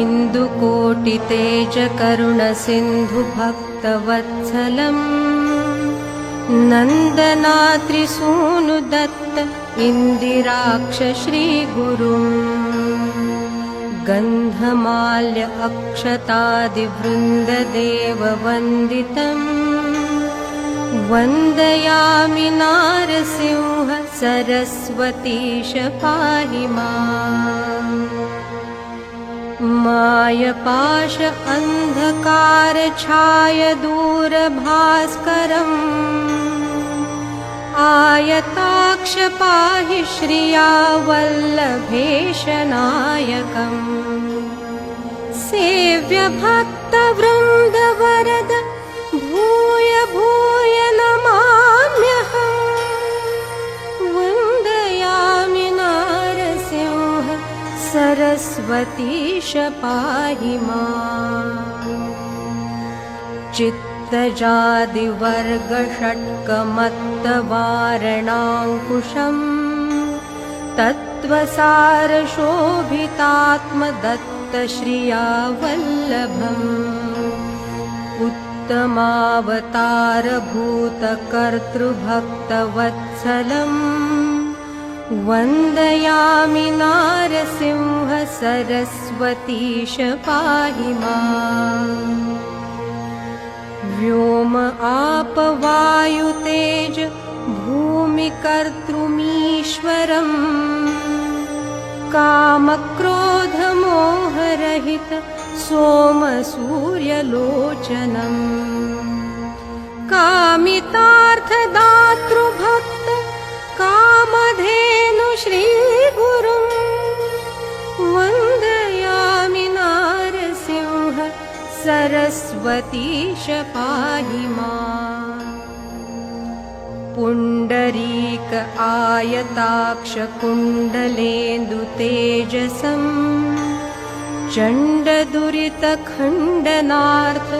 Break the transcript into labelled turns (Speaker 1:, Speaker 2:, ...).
Speaker 1: इन्दुकोटितेजकरुणसिन्धुभक्तवत्सलम् नन्दनात्रिसूनुदत्त इन्दिराक्ष श्रीगुरुम् गन्धमाल्य अक्षतादिवृन्ददेववन्दितम्। वन्दयामि नारसिंह सरस्वतीश पाहि मा मायपाश अन्धकारछाय दूरभास्करम्। आयताक्ष पाहि श्रिया वल्लभेशनायकम् सेव्यभक्तवृन्दवरद सरस्वतीश पाहि मा चित्तजादिवर्गषट्कमत्तवारणाङ्कुशम् तत्त्वसारशोभितात्मदत्तश्रिया वल्लभम् उत्तमावतारभूतकर्तृभक्तवत्सलम् वन्दयामि नारसिंह सरस्वतीश पाहि मा व्योम आप वायुतेज भूमिकर्तृमीश्वरम्। कामक्रोधमोहरहित सोमसूर्यलोचनम्। कामितार्थदातृभक्त श्रीगुरुम् वन्दयामि नारसिंह सरस्वतीश पाहि मा। पुण्डरीक आयताक्षकुण्डलेन्दुतेजसम् चण्डदुरितखण्डनार्थ